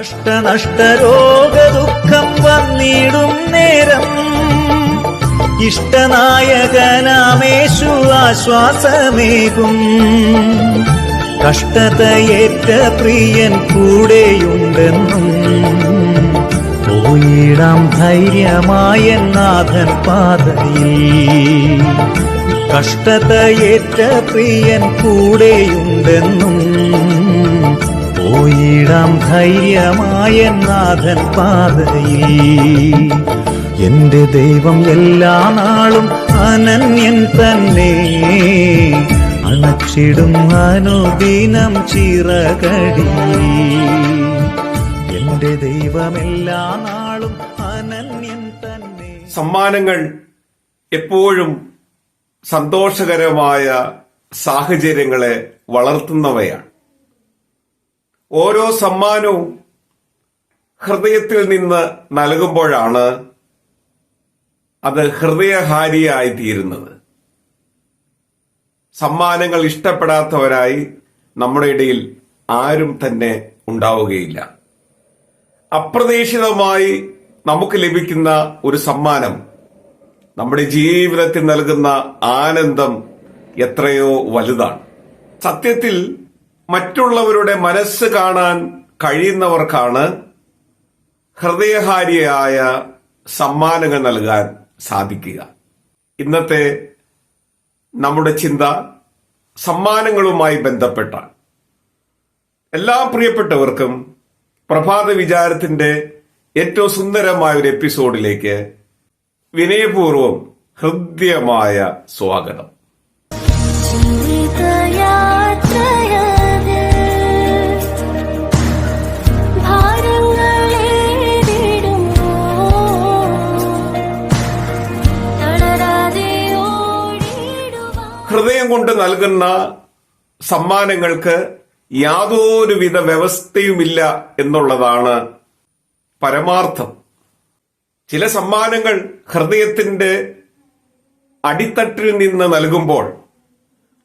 കഷ്ടനഷ്ടരോഗ ദുഃഖം വന്നിടും നേരം. ഇഷ്ടനായകനാമേശു ആശ്വാസമേകും. കഷ്ടതയേറ്റ പ്രിയൻ കൂടെയുണ്ടെന്നും. പോയിടാം ധൈര്യമായ നാഥൻ പാതയിൽ. കഷ്ടതയേറ്റ പ്രിയൻ കൂടെയുണ്ടെന്നും. പോയിടാം ധൈര്യമായ നാഥൻ പാതയിൽ. എന്റെ ദൈവം എല്ലാ നാളും അനന്യൻ തന്നെ. അണച്ചിടും അനുദിനം ചിറകടി. എന്റെ ദൈവം എല്ലാ നാളും അനന്യൻ തന്നെ. സമ്മാനങ്ങൾ എപ്പോഴും സന്തോഷകരമായ സാഹചര്യങ്ങളെ വളർത്തുന്നവയാണ്. ഓരോ സമ്മാനവും ഹൃദയത്തിൽ നിന്ന് നൽകുമ്പോഴാണ് അത് ഹൃദയഹാരിയായി തീരുന്നത് സമ്മാനങ്ങൾ ഇഷ്ടപ്പെടാത്തവരായി നമ്മുടെ ഇടയിൽ ആരും തന്നെ ഉണ്ടാവുകയില്ല. അപ്രതീക്ഷിതമായി നമുക്ക് ലഭിക്കുന്ന ഒരു സമ്മാനം നമ്മുടെ ജീവിതത്തിൽ നൽകുന്ന ആനന്ദം എത്രയോ വലുതാണ്. സത്യത്തിൽ മറ്റുള്ളവരുടെ മനസ്സ് കാണാൻ കഴിയുന്നവർക്കാണ് ഹൃദയഹാരിയായ സമ്മാനങ്ങൾ നൽകാൻ സാധിക്കുക. ഇന്നത്തെ നമ്മുടെ ചിന്ത സമ്മാനങ്ങളുമായി ബന്ധപ്പെട്ട എല്ലാ പ്രിയപ്പെട്ടവർക്കും പ്രഭാത വിചാരത്തിന്റെ ഏറ്റവും സുന്ദരമായ ഒരു എപ്പിസോഡിലേക്ക് വിനയപൂർവം ഹൃദ്യമായ സ്വാഗതം. കൊണ്ട് നൽകുന്ന സമ്മാനങ്ങൾക്ക് യാതൊരുവിധ വ്യവസ്ഥയുമില്ല എന്നുള്ളതാണ് പരമാർത്ഥം. ചില സമ്മാനങ്ങൾ ഹൃദയത്തിന്റെ അടിത്തട്ടിൽ നിന്ന് നൽകുമ്പോൾ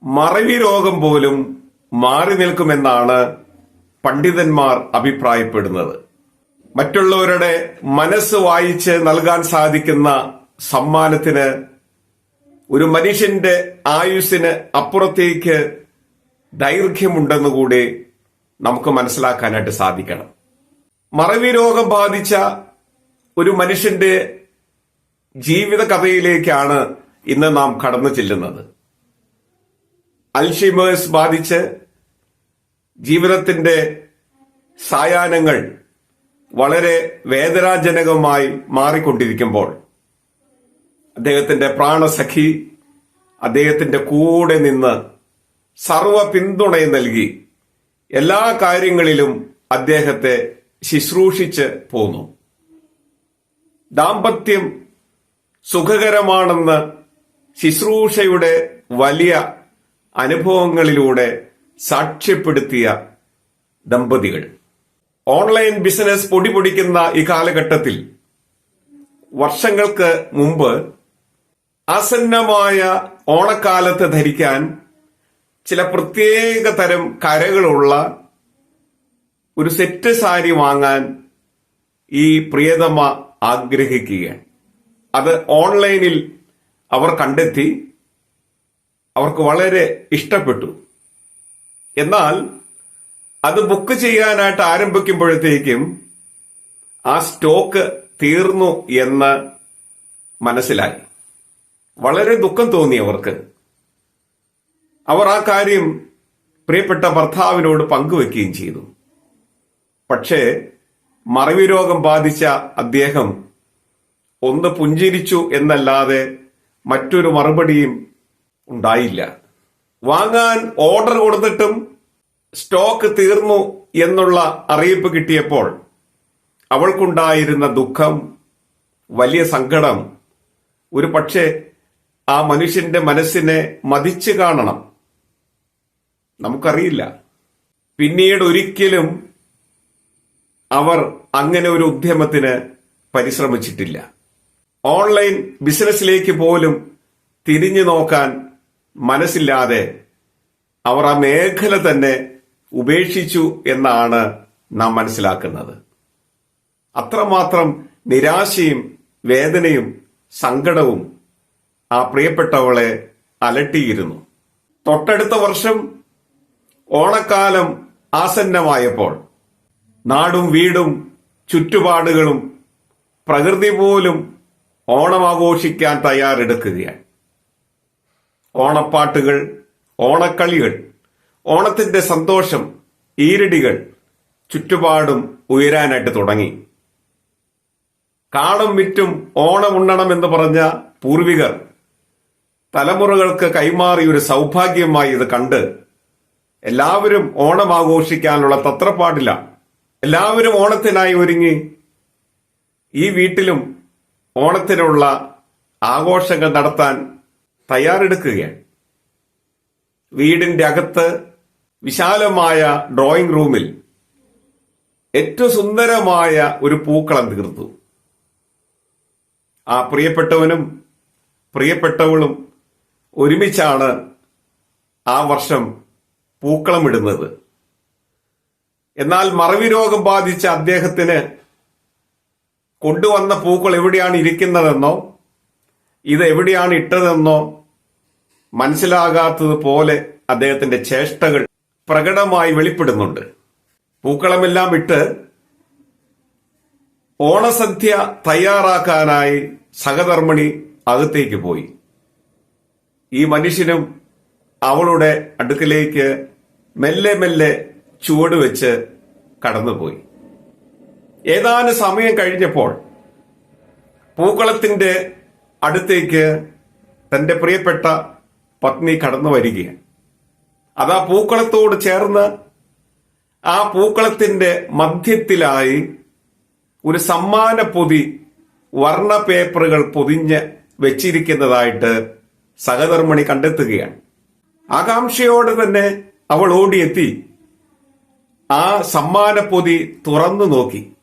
മറവി രോഗം പോലും മാറി നിൽക്കുമെന്നാണ് പണ്ഡിതന്മാർ അഭിപ്രായപ്പെടുന്നത്. മറ്റുള്ളവരുടെ മനസ്സ് വായിച്ച് നൽകാൻ സാധിക്കുന്ന സമ്മാനത്തിന് ഒരു മനുഷ്യന്റെ ആയുസ്സിന് അപ്പുറത്തേക്ക് ദൈർഘ്യമുണ്ടെന്ന് കൂടെ നമുക്ക് മനസ്സിലാക്കാനായിട്ട് സാധിക്കണം. മറവി രോഗം ബാധിച്ച ഒരു മനുഷ്യന്റെ ജീവിത കഥയിലേക്കാണ് ഇന്ന് നാം കടന്നു ചെല്ലുന്നത്. അൽഷിമേഴ്സ് ബാധിച്ച് ജീവിതത്തിന്റെ സായാഹ്നങ്ങൾ വളരെ വേദനാജനകമായി മാറിക്കൊണ്ടിരിക്കുമ്പോൾ അദ്ദേഹത്തിന്റെ പ്രാണസഖി അദ്ദേഹത്തിന്റെ കൂടെ നിന്ന് സർവ പിന്തുണയും നൽകി എല്ലാ കാര്യങ്ങളിലും അദ്ദേഹത്തെ ശുശ്രൂഷിച്ച് പോന്നു. ദാമ്പത്യം സുഖകരമാണെന്ന് ശുശ്രൂഷയുടെ വലിയ അനുഭവങ്ങളിലൂടെ സാക്ഷ്യപ്പെടുത്തിയ ദമ്പതികൾ. ഓൺലൈൻ ബിസിനസ് പൊടിപൊടിക്കുന്ന ഈ കാലഘട്ടത്തിൽ വർഷങ്ങൾക്ക് മുമ്പ് ആസന്നമായ ഓണക്കാലത്ത് ധരിക്കാൻ ചില പ്രത്യേക തരം കരകളുള്ള ഒരു സെറ്റ് സാരി വാങ്ങാൻ ഈ പ്രിയതമ ആഗ്രഹിക്കുകയാണ്. അത് ഓൺലൈനിൽ അവർ കണ്ടെത്തി അവർക്ക് വളരെ ഇഷ്ടപ്പെട്ടു. എന്നാൽ അത് ബുക്ക് ചെയ്യാനായിട്ട് ആരംഭിക്കുമ്പോഴത്തേക്കും ആ സ്റ്റോക്ക് തീർന്നു എന്ന് മനസ്സിലായി. വളരെ ദുഃഖം തോന്നി അവർക്ക്. അവർ ആ കാര്യം പ്രിയപ്പെട്ട ഭർത്താവിനോട് പങ്കുവെക്കുകയും ചെയ്തു. പക്ഷേ മറവി രോഗം ബാധിച്ച അദ്ദേഹം ഒന്ന് പുഞ്ചിരിച്ചു എന്നല്ലാതെ മറ്റൊരു മറുപടിയും ഉണ്ടായില്ല. വാങ്ങാൻ ഓർഡർ കൊടുത്തിട്ടും സ്റ്റോക്ക് തീർന്നു എന്നുള്ള അറിയിപ്പ് കിട്ടിയപ്പോൾ അവൾക്കുണ്ടായിരുന്ന ദുഃഖം വലിയ സങ്കടം ഒരു പക്ഷേ ആ മനുഷ്യന്റെ മനസ്സിനെ മതിച്ചു കാണണം. നമുക്കറിയില്ല. പിന്നീട് ഒരിക്കലും അവർ അങ്ങനെ ഒരു ഉദ്യമത്തിന് പരിശ്രമിച്ചിട്ടില്ല. ഓൺലൈൻ ബിസിനസ്സിലേക്ക് പോലും തിരിഞ്ഞു നോക്കാൻ മനസ്സില്ലാതെ അവർ ആ മേഖല തന്നെ ഉപേക്ഷിച്ചു എന്നാണ് നാം മനസ്സിലാക്കുന്നത്. അത്രമാത്രം നിരാശയും വേദനയും സങ്കടവും ആ പ്രിയപ്പെട്ടവളെ അലട്ടിയിരുന്നു. തൊട്ടടുത്ത വർഷം ഓണക്കാലം ആസന്നമായപ്പോൾ നാടും വീടും ചുറ്റുപാടുകളും പ്രകൃതി പോലും ഓണം ആഘോഷിക്കാൻ തയ്യാറെടുക്കുകയാണ്. ഓണപ്പാട്ടുകൾ ഓണക്കളികൾ ഓണത്തിന്റെ സന്തോഷം ഈരടികൾ ചുറ്റുപാടും ഉയരാനായിട്ട് തുടങ്ങി. കാടും വിറ്റും ഓണമുണ്ണണം എന്ന് പറഞ്ഞ പൂർവികർ തലമുറകൾക്ക് കൈമാറി ഒരു സൗഭാഗ്യമായി ഇത് കണ്ട് എല്ലാവരും ഓണം ആഘോഷിക്കാനുള്ള തത്രപ്പാടില്ല. എല്ലാവരും ഓണത്തിനായി ഒരുങ്ങി ഈ വീട്ടിലും ഓണത്തിനുള്ള ആഘോഷങ്ങൾ നടത്താൻ തയ്യാറെടുക്കുകയാണ്. വീടിന്റെ അകത്ത് വിശാലമായ ഡ്രോയിങ് റൂമിൽ ഏറ്റവും സുന്ദരമായ ഒരു പൂക്കളം തീർത്തു. ആ പ്രിയപ്പെട്ടവനും പ്രിയപ്പെട്ടവളും ഒരുമിച്ചാണ് ആ വർഷം പൂക്കളമിടുന്നത് എന്നാൽ മറവി രോഗം ബാധിച്ച അദ്ദേഹത്തിന് കൊണ്ടുവന്ന പൂക്കൾ എവിടെയാണ് ഇരിക്കുന്നതെന്നോ ഇത് എവിടെയാണ് ഇട്ടതെന്നോ മനസ്സിലാകാത്തതുപോലെ അദ്ദേഹത്തിന്റെ ചേഷ്ടകൾ പ്രകടമായി വെളിപ്പെടുന്നുണ്ട്. പൂക്കളമെല്ലാം ഇട്ട് ഓണസദ്യ തയ്യാറാക്കാനായി സഹധർമ്മിണി അകത്തേക്ക് പോയി. ഈ മനുഷ്യനും അവളുടെ അടുക്കലേക്ക് മെല്ലെ മെല്ലെ ചുവട് വെച്ച് കടന്നുപോയി. ഏതാനും സമയം കഴിഞ്ഞപ്പോൾ പൂക്കളത്തിന്റെ അടുത്തേക്ക് തന്റെ പ്രിയപ്പെട്ട പത്നി കടന്നു വരികയാണ്. അത് പൂക്കളത്തോട് ചേർന്ന് ആ പൂക്കളത്തിന്റെ മധ്യത്തിലായി ഒരു സമ്മാന പൊതി വർണ പേപ്പറുകൾ പൊതിഞ്ഞ് വെച്ചിരിക്കുന്നതായിട്ട് സഹധർമ്മിണി കണ്ടെത്തുകയാണ്. ആകാംക്ഷയോടെ തന്നെ അവൾ ഓടിയെത്തി. ആ സമ്മാന പൊതി തുറന്നു നോക്കി.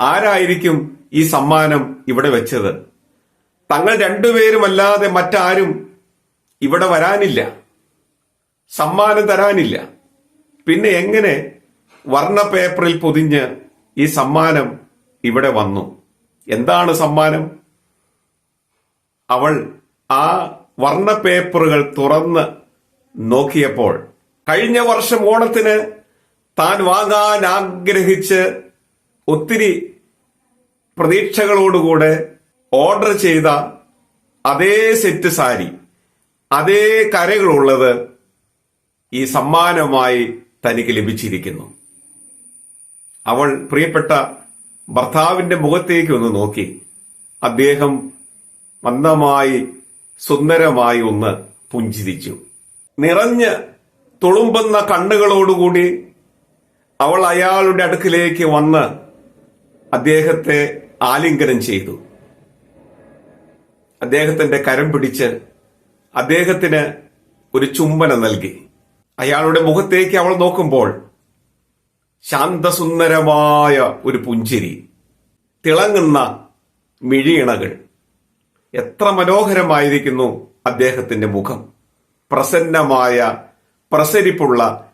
ആരായിരിക്കും ഈ സമ്മാനം ഇവിടെ വെച്ചത്? തങ്ങൾ രണ്ടുപേരുമല്ലാതെ മറ്റാരും ഇവിടെ വരാനില്ല. സമ്മാനം തരാനില്ല. പിന്നെ എങ്ങനെ വർണ പേപ്പറിൽ പൊതിഞ്ഞ് ഈ സമ്മാനം ഇവിടെ വന്നു? എന്താണ് സമ്മാനം? അവൾ ആ വർണ പേപ്പറുകൾ തുറന്ന് നോക്കിയപ്പോൾ കഴിഞ്ഞ വർഷം ഓണത്തിന് താൻ വാങ്ങാൻ ആഗ്രഹിച്ച് ഒത്തിരി പ്രതീക്ഷകളോടുകൂടെ ഓർഡർ ചെയ്ത അതേ സെറ്റ് സാരി അതേ കരകളുള്ളത് ഈ സമ്മാനമായി തനിക്ക് ലഭിച്ചിരിക്കുന്നു. അവൾ പ്രിയപ്പെട്ട ഭർത്താവിന്റെ മുഖത്തേക്ക് ഒന്ന് നോക്കി. അദ്ദേഹം മന്ദമായി സുന്ദരമായി ഒന്ന് പുഞ്ചിരിച്ചു. നിറഞ്ഞ് തുളുമ്പുന്ന കണ്ണുകളോടുകൂടി അവൾ അയാളുടെ അടുക്കിലേക്ക് വന്ന് അദ്ദേഹത്തെ ആലിംഗനം ചെയ്തു. അദ്ദേഹത്തിന്റെ കരം പിടിച്ച് അദ്ദേഹത്തിന് ഒരു ചുംബനം നൽകി. അയാളുടെ മുഖത്തേക്ക് അവൾ നോക്കുമ്പോൾ ശാന്തസുന്ദരമായ ഒരു പുഞ്ചിരി തിളങ്ങുന്ന മിഴിയിണകൾ. എത്ര മനോഹരമായിരിക്കുന്നു അദ്ദേഹത്തിന്റെ മുഖം. പ്രസന്നമായ പ്രസരിപ്പുള്ള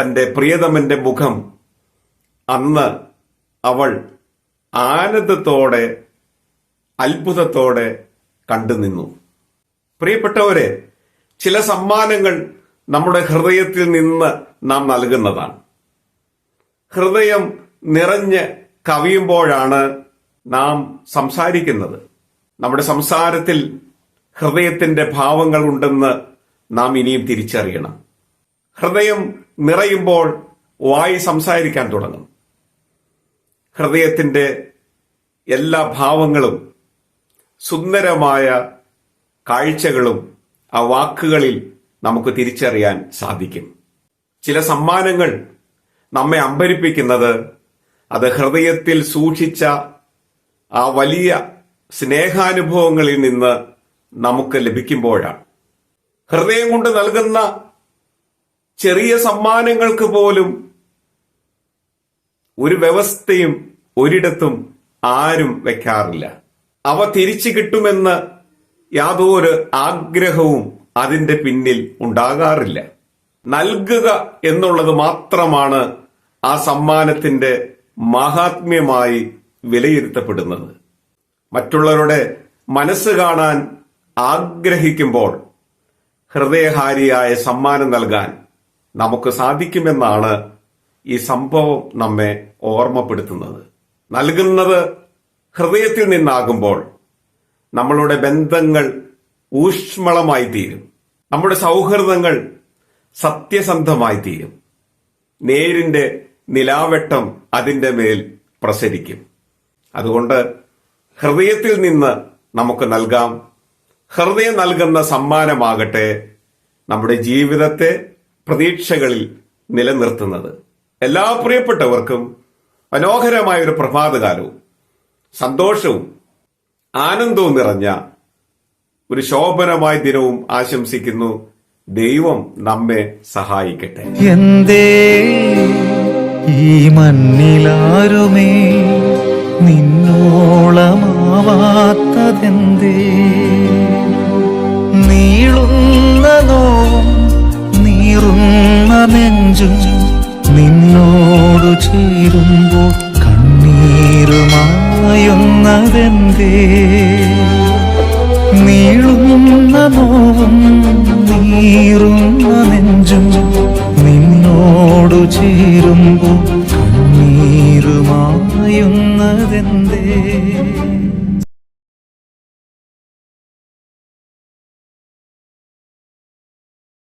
തന്റെ പ്രിയതമന്റെ മുഖം. അന്ന് അവൾ ആനന്ദത്തോടെ അത്ഭുതത്തോടെ കണ്ടുനിന്നു പ്രിയപ്പെട്ടവരെ ചില സമ്മാനങ്ങൾ നമ്മുടെ ഹൃദയത്തിൽ നിന്ന് നാം നൽകുന്നതാണ്. ഹൃദയം നിറഞ്ഞ് കവിയുമ്പോഴാണ് നാം സംസാരിക്കുന്നത്. നമ്മുടെ സംസാരത്തിൽ ഹൃദയത്തിന്റെ ഭാവങ്ങൾ ഉണ്ടെന്ന് നാം ഇനിയും തിരിച്ചറിയണം. ഹൃദയം നിറയുമ്പോൾ വായി സംസാരിക്കാൻ തുടങ്ങും. ഹൃദയത്തിന്റെ എല്ലാ ഭാവങ്ങളും സുന്ദരമായ കാഴ്ചകളും ആ വാക്കുകളിൽ നമുക്ക് തിരിച്ചറിയാൻ സാധിക്കും. ചില സമ്മാനങ്ങൾ നമ്മെ അമ്പരിപ്പിക്കുന്നത് അത് ഹൃദയത്തിൽ സൂക്ഷിച്ച ആ വലിയ സ്നേഹാനുഭവങ്ങളിൽ നിന്ന് നമുക്ക് ലഭിക്കുമ്പോഴാണ്. ഹൃദയം കൊണ്ട് നൽകുന്ന ചെറിയ സമ്മാനങ്ങൾക്ക് പോലും ഒരു വ്യവസ്ഥയും ഒരിടത്തും ആരും വെക്കാറില്ല. അവ തിരിച്ചു കിട്ടുമെന്ന് യാതൊരു ആഗ്രഹവും അതിന്റെ പിന്നിൽ ഉണ്ടാകാറില്ല. നൽകുക എന്നുള്ളത് മാത്രമാണ് ആ സമ്മാനത്തിന്റെ മഹാത്മ്യമായി വിലയിരുത്തപ്പെടുന്നത്. മറ്റുള്ളവരുടെ മനസ്സ് കാണാൻ ആഗ്രഹിക്കുമ്പോൾ ഹൃദയഹാരിയായ സമ്മാനം നൽകാൻ നമുക്ക് സാധിക്കുമെന്നാണ് ഈ സംഭവം നമ്മെ ഓർമ്മപ്പെടുത്തുന്നത്. നൽകുന്നത് ഹൃദയത്തിൽ നിന്നാകുമ്പോൾ നമ്മളുടെ ബന്ധങ്ങൾ ഊഷ്മളമായി തീരും. നമ്മുടെ സൗഹൃദങ്ങൾ സത്യസന്ധമായി തീരും. നേരിന്റെ നിലാവെട്ടം അതിന്റെ മേൽ പ്രസരിക്കും. അതുകൊണ്ട് ഹൃദയത്തിൽ നിന്ന് നമുക്ക് നൽകാം. ഹൃദയം നൽകുന്ന സമ്മാനമാകട്ടെ നമ്മുടെ ജീവിതത്തെ പ്രതീക്ഷകളിൽ നിലനിർത്തുന്നത്. എല്ലാ പ്രിയപ്പെട്ടവർക്കും മനോഹരമായ ഒരു പ്രഭാതകാലവും സന്തോഷവും ആനന്ദവും നിറഞ്ഞ ഒരു ശോഭനമായ ദിനവും ആശംസിക്കുന്നു. ദൈവം നമ്മെ സഹായിക്കട്ടെ. എന്തേ ഈ മണ്ണിലാരുമേ? നിന്നോളമാവാത്തതെന്തേ നീളുന്ന നോവും നീറുന്ന നെഞ്ചും നിന്നോടു ചേരുമ്പോൾ കണ്ണീരുമായുന്നതെന്തേ? നീളുന്ന ചേരുമ്പോൾ കണ്ണീരുമായുന്നതെന്തേ